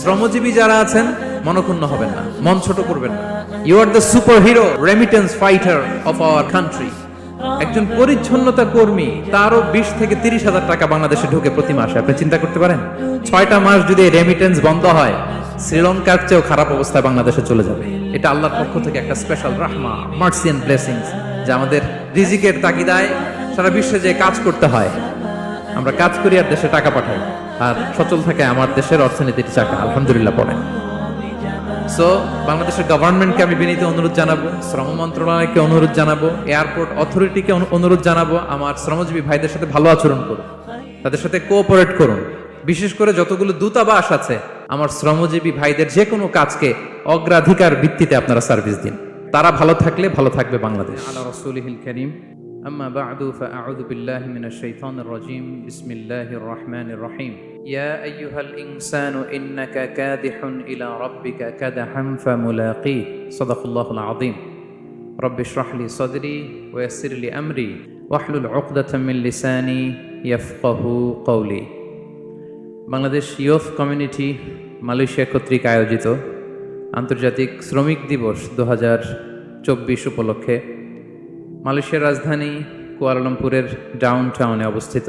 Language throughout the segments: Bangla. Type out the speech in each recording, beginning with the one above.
শ্রমজীবী যারা আছেন, মনক্ষুণ্ণ হবেন না, মন ছোট করবেন না। You are the super hero remittance fighter of our country একজন পরিচ্ছন্নতা কর্মী, তারও বিশ থেকে তিরিশ হাজার টাকা বাংলাদেশে ঢুকে প্রতি মাসে, আপনি চিন্তা করতে পারেন? ছয়টা মাস যদি রেমিটেন্স বন্ধ হয়, শ্রীলঙ্কার চেয়েও খারাপ অবস্থায় বাংলাদেশে চলে যাবে। এটা আল্লাহর পক্ষ থেকে একটা স্পেশাল রাহমা মার্সিয়ান ব্লেসিংস যা আমাদের রিজিকের তাগিদায় সারা বিশ্বে যে কাজ করতে হয়, আমরা কাজ করি আর দেশে টাকা পাঠাই। আর সচল থাকে আমার দেশের অর্থনীতির চাকা, আলহামদুলিল্লাহ পড়ে। সো বাংলাদেশের গভর্নমেন্টকে আমি বিনীত অনুরোধ জানাব, শ্রম মন্ত্রণালয়কে অনুরোধ জানাব এয়ারপোর্ট অথরিটিকে অনুরোধ জানাব, আমার শ্রমজীবী ভাইদের সাথে ভালো আচরণ করুন, তাদের সাথে কোঅপারেট করুন। বিশেষ করে যতগুলো দূতাবাস আছে, আমার শ্রমজীবী ভাইদের যে কোনো কাজকে অগ্রাধিকার ভিত্তিতে আপনারা সার্ভিস দিন। তারা ভালো থাকলে ভালো থাকবে বাংলাদেশ আল্লাহ রসুলহিল করিম أما بعد فأعوذ بالله من الشيطان الرجيم بسم الله الرحمن الرحيم يا أيها الإنسان إنك كادح إلى ربك كدحا فملاقيه صدق الله العظيم رب اشرح لي صدري ويسر لي أمري واحلل عقدة من لساني يفقه قولي বাংলাদেশ ইয়থ কমিউনিটি মালয়েশিয়া কর্তৃক আয়োজিত আন্তর্জাতিক শ্রমিক দিবস দু হাজার চব্বিশ উপলক্ষে মালয়েশিয়ার রাজধানী কুয়ালালামপুরের ডাউন টাউনে অবস্থিত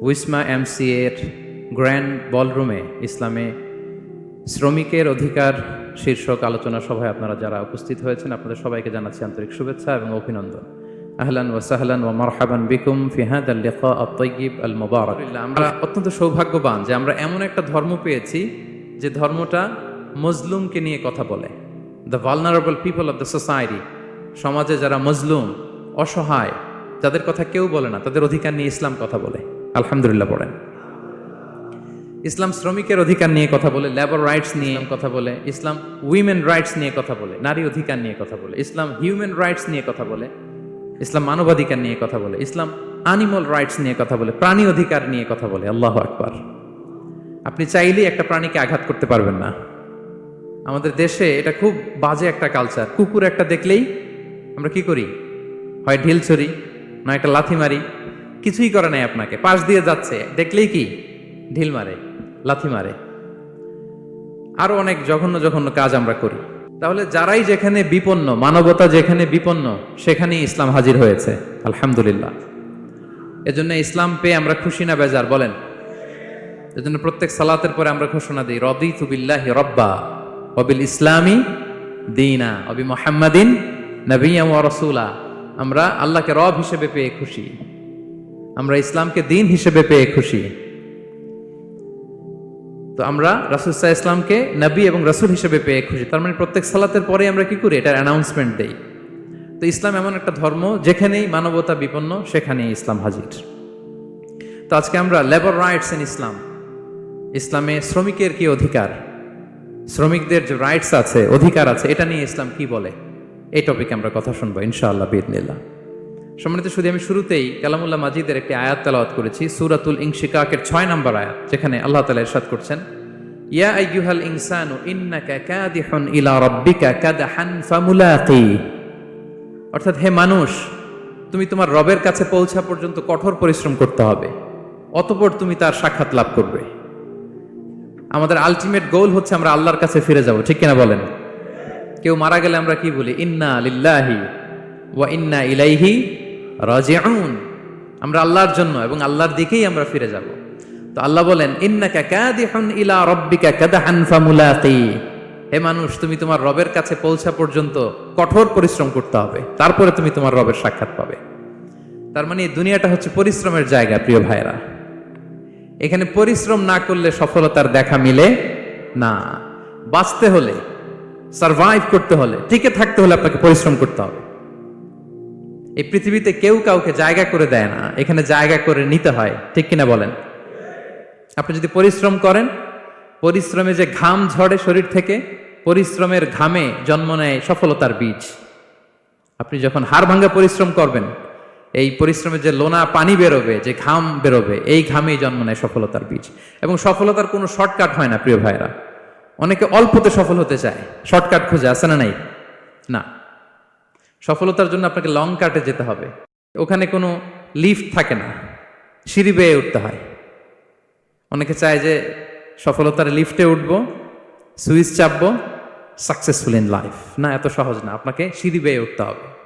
উইসমা এমসি এর গ্র্যান্ড বলরুমে ইসলামে শ্রমিকের অধিকার শীর্ষক আলোচনা সভায় আপনারা যারা উপস্থিত হয়েছেন, আপনাদের সবাইকে জানাচ্ছি আন্তরিক শুভেচ্ছা এবং অভিনন্দন। আহলান ওয়া সাহলান ওয়া মারহাবান বিকুম ফি হাদাল লিকা আত-তাইয়িব আল মুবারাক আমরা অত্যন্ত সৌভাগ্যবান যে আমরা এমন একটা ধর্ম পেয়েছি যে ধর্মটা মজলুমকে নিয়ে কথা বলে। The vulnerable people of the society সমাজে যারা মজলুম অসহায়, যাদের কথা কেউ বলে না, তাদের অধিকার নিয়ে ইসলাম কথা বলে। আলহামদুলিল্লাহ পড়েন। ইসলাম শ্রমিকের অধিকার নিয়ে কথা বলে লেবার রাইটস নিয়ে কথা বলে, ইসলাম উইমেন রাইটস নিয়ে কথা বলে, নারী অধিকার নিয়ে কথা বলে, ইসলাম হিউম্যান রাইটস নিয়ে কথা বলে, ইসলাম মানবাধিকার নিয়ে কথা বলে, ইসলাম আনিমাল রাইটস নিয়ে কথা বলে, প্রাণী অধিকার নিয়ে কথা বলে, আল্লাহ আকবার। আপনি চাইলেই একটা প্রাণীকে আঘাত করতে পারবেন না। আমাদের দেশে এটা খুব বাজে একটা কালচার কুকুর একটা দেখলেই আমরা কি করি? হয় ঢিল ছড়ি না একটা লাথি মারি, কিছুই করে নাই আপনাকে। পাশ দিয়ে যাচ্ছে। দেখলেই কি? ঢিল মারে, লাথি মারে। আরও অনেক জঘন্য জঘন্য কাজ আমরা করি। তাহলে যারাই যেখানে বিপন্ন, মানবতা যেখানে বিপন্ন, সেখানেই ইসলাম হাজির হয়েছে। আলহামদুলিল্লাহ। এজন্য ইসলাম পেয়ে আমরা খুশি না বেজার, বলেন? এজন্য প্রত্যেক সালাতের পরে আমরা ঘোষণা দিই রদি তুবিল্লাহি রব্বা। অবিল ইসলামী দিনা, অবি মোহাম্মদিন ওয়া রসুলা। আমরা আল্লাহকে রব হিসেবে পেয়ে খুশি। আমরা ইসলামকে দিন হিসেবে পেয়ে খুশি। তো আমরা রাসুলসাহ ইসলামকে নবী এবং রাসুল হিসেবে পেয়ে খুশি। তার মানে প্রত্যেক সালাতের পরে আমরা কি করি? এটার অ্যানাউন্সমেন্ট দেই। তো ইসলাম এমন একটা ধর্ম, যেখানেই মানবতা বিপন্ন, সেখানেই ইসলাম হাজির। তো আজকে আমরা লেবার রাইটস ইন ইসলাম। ইসলামে শ্রমিকের কি অধিকার? শ্রমিকদের যে রাইটস আছে, অধিকার আছে, এটা নিয়ে ইসলাম কি বলে? এই টপিকে আমরা কথা শুনব, ইনশাআল্লাহ বিদনিল্লাহ সম্মানিত শুধু আমি শুরুতেই কালামুল্লাহ মাজিদের একটি আয়াত তালাওয়াত করেছি, সুরাতুল ইনশিকাকের ছয় নম্বর আয়াত, যেখানে আল্লাহ তালা ইরশাদ করছেন, ইয়া আইয়ুহাল ইনসানু ইন্নাকা কাদিহুন ইলা রাব্বিকা কাদহান ফামুলাকি। অর্থাৎ হে মানুষ, তুমি তোমার রবের কাছে পৌঁছা পর্যন্ত কঠোর পরিশ্রম করতে হবে, অতপর তুমি তার সাক্ষাৎ লাভ করবে। আমাদের আলটিমেট গোল হচ্ছে আমরা আল্লাহর কাছে ফিরে যাব, ঠিক কিনা বলেন? কেউ মারা গেলে আমরা কি বলি? ইন্না লিল্লাহি ওয়া ইন্না ইলাইহি রাজিউন। আমরা আল্লাহর জন্য এবং আল্লাহর দিকেই আমরা ফিরে যাব। তো আল্লাহ বলেন, ইন্নাকা কাদিহুন ইলা রাব্বিকা কাদহান ফামুলাকি হে মানুষ, তুমি তোমার রবের কাছে পৌঁছা পর্যন্ত কঠোর পরিশ্রম করতে হবে, তারপরে তুমি তোমার রবের সাক্ষাৎ পাবে। তার মানে দুনিয়াটা হচ্ছে পরিশ্রমের জায়গা, প্রিয় ভাইরা এখানে পরিশ্রম না করলে সফলতার দেখা মিলে না। বাঁচতে হলে সারভাইভ করতে হলে, টিকে থাকতে হলে আপনাকে পরিশ্রম করতে হবে। এই পৃথিবীতে কেউ কাউকে জায়গা করে দেয় না, এখানে জায়গা করে নিতে হয়, ঠিক কিনা বলেন? আপনি যদি পরিশ্রম করেন, পরিশ্রমে যে ঘাম ঝরে শরীর থেকে, পরিশ্রমের ঘামে জন্ম নেয় সফলতার বীজ। আপনি যখন হাড় ভাঙ্গা পরিশ্রম করবেন এই পরিশ্রমের যে লোনা পানি বেরোবে, যে ঘাম বেরোবে, এই ঘামেই জন্ম নেয় সফলতার বীজ। এবং সফলতার কোনো শর্টকাট হয় না, প্রিয় ভাইরা অনেকে অল্পতে সফল হতে চায়। শর্টকাট খুঁজে আসে না নাই? না। সফলতার জন্য আপনাকে লং কাটে যেতে হবে। ওখানে কোনো লিফট থাকে না। সিঁড়ি বেয়ে উঠতে হয়। অনেকে চায় যে সফলতার লিফটে উঠবো, সুইচ চাপবো সাকসেসফুল ইন লাইফ না, এত সহজ না। আপনাকে সিঁড়ি বেয়ে উঠতে হবে।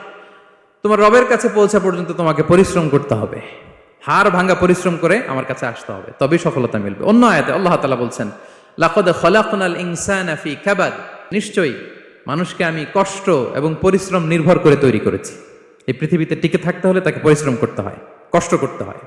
তোমার রবের কাছে পৌঁছা পর্যন্ত তোমাকে পরিশ্রম করতে হবে। হার ভাঙ্গা পরিশ্রম করে আমার কাছে আসতে হবে, তবেই সফলতা মিলবে। অন্য আয়াতে আল্লাহ তালা বলছেন, লাকদ খলাকুনাল ইনসান আফি কাবাদ। নিশ্চয়ই মানুষকে আমি কষ্ট এবং পরিশ্রম নির্ভর করে তৈরি করেছি। এই পৃথিবীতে টিকে থাকতে হলে তাকে পরিশ্রম করতে হয়, কষ্ট করতে হয়।